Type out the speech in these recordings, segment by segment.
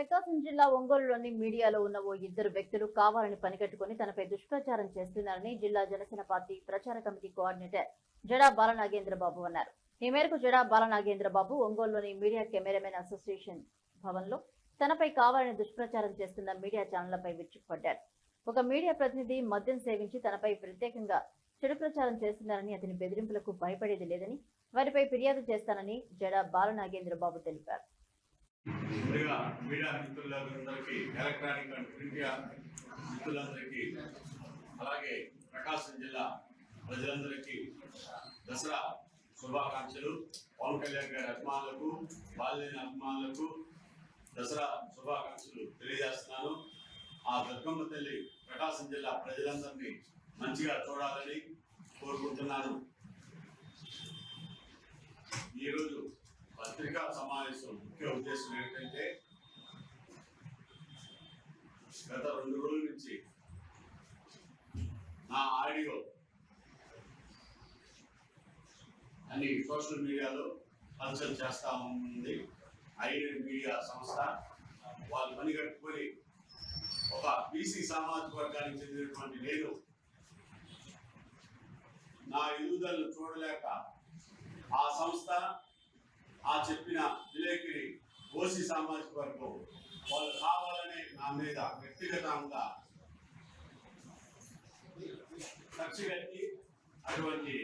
ప్రకాశం జిల్లా ఒంగోలులోని మీడియాలో ఉన్న ఓ ఇద్దరు వ్యక్తులు కావాలని పనికట్టుకుని తనపై దుష్ప్రచారం చేస్తున్నారని జిల్లా జనసేన పార్టీ ప్రచార కమిటీ కోఆర్డినేటర్ జడా బాలనాగేంద్ర బాబు అన్నారు. ఈ మేరకు జడా బాలనాగేంద్ర బాబు ఒంగోలులోని మీడియా కెమెరామెన్ అసోసియేషన్ భవన్లో తనపై కావాలని దుష్ప్రచారం చేస్తున్న మీడియా ఛానళ్ళపై విరుచుకుపడ్డారు. ఒక మీడియా ప్రతినిధి మద్యం సేవించి తనపై ప్రత్యేకంగా చెడు ప్రచారం చేస్తున్నారని అతని బెదిరింపులకు భయపడేది లేదని వారిపై ఫిర్యాదు చేస్తానని జడా బాలనాగేంద్ర బాబు తెలిపారు. ముందుగా మీడియా మిత్రులందరికీ ఎలక్ట్రానిక్ అండ్ మీడియా మిత్రులందరికీ అలాగే ప్రకాశం జిల్లా ప్రజలందరికీ దసరా శుభాకాంక్షలు. పవన్ కళ్యాణ్ గారి అభిమానులకు బాలిన అభిమానులకు దసరా శుభాకాంక్షలు తెలియజేస్తున్నాను. ఆ దుర్గమ్మ తల్లి ప్రకాశం జిల్లా ప్రజలందరినీ మంచిగా చూడాలని కోరుకుంటున్నాను. సమావేశం ముఖ్య ఉద్దేశం ఏంటంటే గత రెండు రోజుల నుంచి నా ఆడియో అన్ని సోషల్ మీడియాలో హల్చల్ చేస్తా ఉంది. ఐడెన్ మీడియా సంస్థ వాళ్ళు పని కట్టుకొని ఒక బీసీ సామాజిక వర్గానికి చెందినటువంటి నేను నా ఎదుగుదలను చూడలేక ఆ సంస్థ ఆ చెప్పిన విలేకరి ఓసీ సామాజిక వర్గం వాళ్ళు కావాలనే నా మీద వ్యక్తిగతంగా కక్ష కట్టి అటువంటి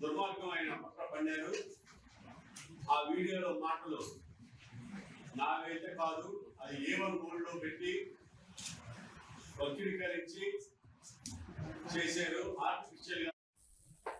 దుర్మార్గమైన పట్ల పన్నారు ఆ వీడియోలో మాటలు నావైతే కాదు అది ఏమని గోల్డ్లో పెట్టి వక్రీకరించి చేశారు. ఆర్టిఫిషియల్